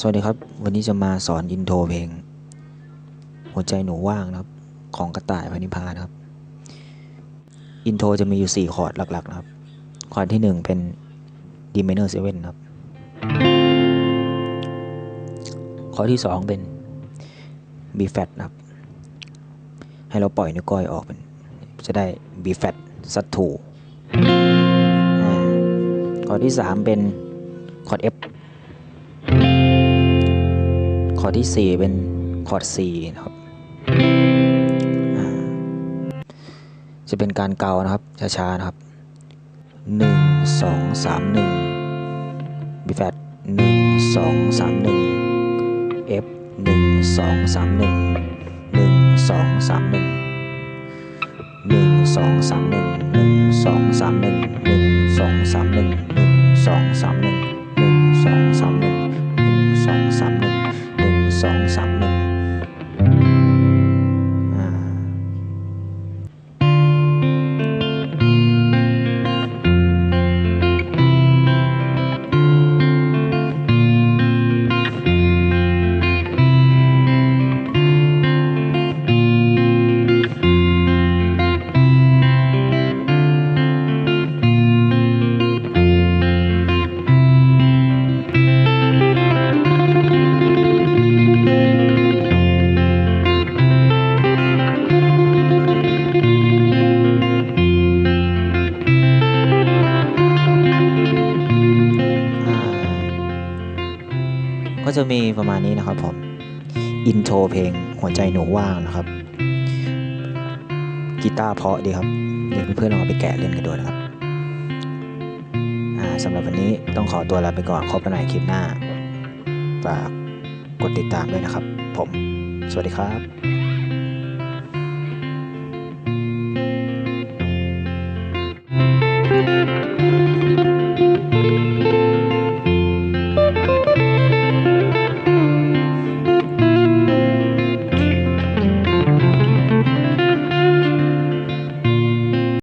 สวัสดีครับ วันนี้จะมาสอนอินโทรเพลง หัวใจหนูว่างนะครับ ของกระต่ายพนิพานะครับ อินโทรจะมีอยู่ 4 คอร์ดหลัก ๆ นะครับ คอร์ดที่ 1 เป็น D minor 7นะครับ คอร์ดที่ 2 เป็น B flat นะครับ ให้เราปล่อยนิ้วก้อยออกเป็น จะได้ B flat ซัดถูคอร์ดที่ 3 เป็นคอร์ด F อร์ดที่ 4 เป็นคอร์ด C นะครับจะเป็นการเกานะครับช้าๆนะครับ 1 2 3 1 B flat 1 2 3 1 F 1 2 3 1 1 2 3 1 1 2 3 1 1 2 3 1 1 2 3 1 1 2 3 1 1 2 3 ก็จะมีประมาณนี้นะครับผมอินโทรเพลงหัวใจหนูว่างนะครับกีตาร์เพาะดีครับเดี๋ยวเพื่อนๆลองเอาไปแกะเล่นกันดูนะครับสำหรับวันนี้ต้องขอตัวลาไปก่อนพบกันใหม่คลิปหน้าฝากกดติดตามด้วยนะครับ ผม สวัสดีครับ